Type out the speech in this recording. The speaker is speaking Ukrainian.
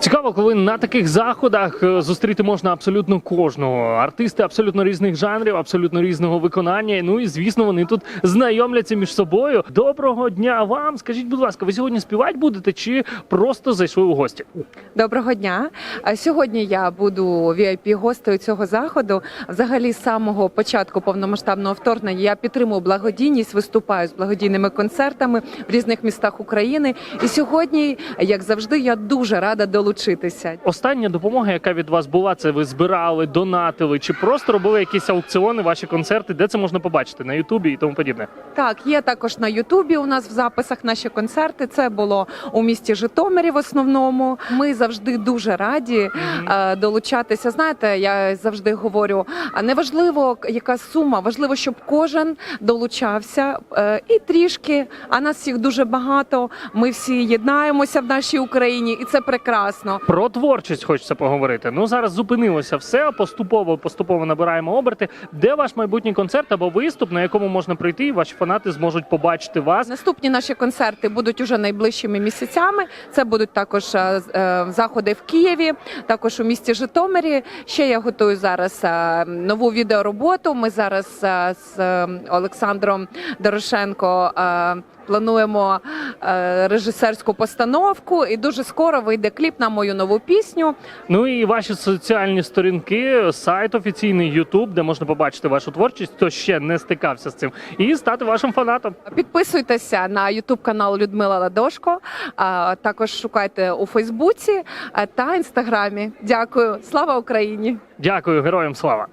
Цікаво, коли на таких заходах е, зустріти можна абсолютно кожного. Артисти абсолютно різних жанрів, абсолютно різного виконання. Ну і звісно, вони тут знайомляться між собою. Доброго дня вам! Скажіть, будь ласка, ви сьогодні співати будете чи просто зайшли у гості? Доброго дня. Сьогодні я буду vip гостею цього заходу. Взагалі, з самого початку повномасштабного вторгнення я підтримую благодійність, виступаю з благодійними концертами в різних містах України. І сьогодні, як завжди, я дуже рада долучитися. Остання допомога, яка від вас була, це ви збирали, донатили, чи просто робили якісь аукціони, ваші концерти? Де це можна побачити на Ютубі і тому подібне? Так, є також на Ютубі. У нас в записах наші концерти. Це було у місті Житомирі. В основному ми завжди дуже раді е, долучатися. Знаєте, я завжди говорю: а неважливо, яка сума, важливо, щоб кожен долучався е, і трішки. А нас всіх дуже багато. Ми всі єднаємося в нашій Україні, і це прекрасно. Про творчість хочеться поговорити. Ну зараз зупинилося все. Поступово поступово набираємо оберти. Де ваш майбутній концерт або виступ, на якому можна прийти, і ваші фанати зможуть побачити вас? Наступні наші концерти будуть уже найближчими місяцями. Це будуть також е, е, заходи в Києві, також у місті Житомирі. Ще я готую зараз е, нову відеороботу. Ми зараз е, з е, Олександром Дорошенко. е, Плануємо режисерську постановку, і дуже скоро вийде кліп на мою нову пісню. Ну і ваші соціальні сторінки, сайт офіційний Ютуб, де можна побачити вашу творчість, хто ще не стикався з цим, і стати вашим фанатом. Підписуйтеся на Ютуб канал Людмила Ладошко. а Також шукайте у Фейсбуці е, та Інстаграмі. Дякую, слава Україні! Дякую, героям слава!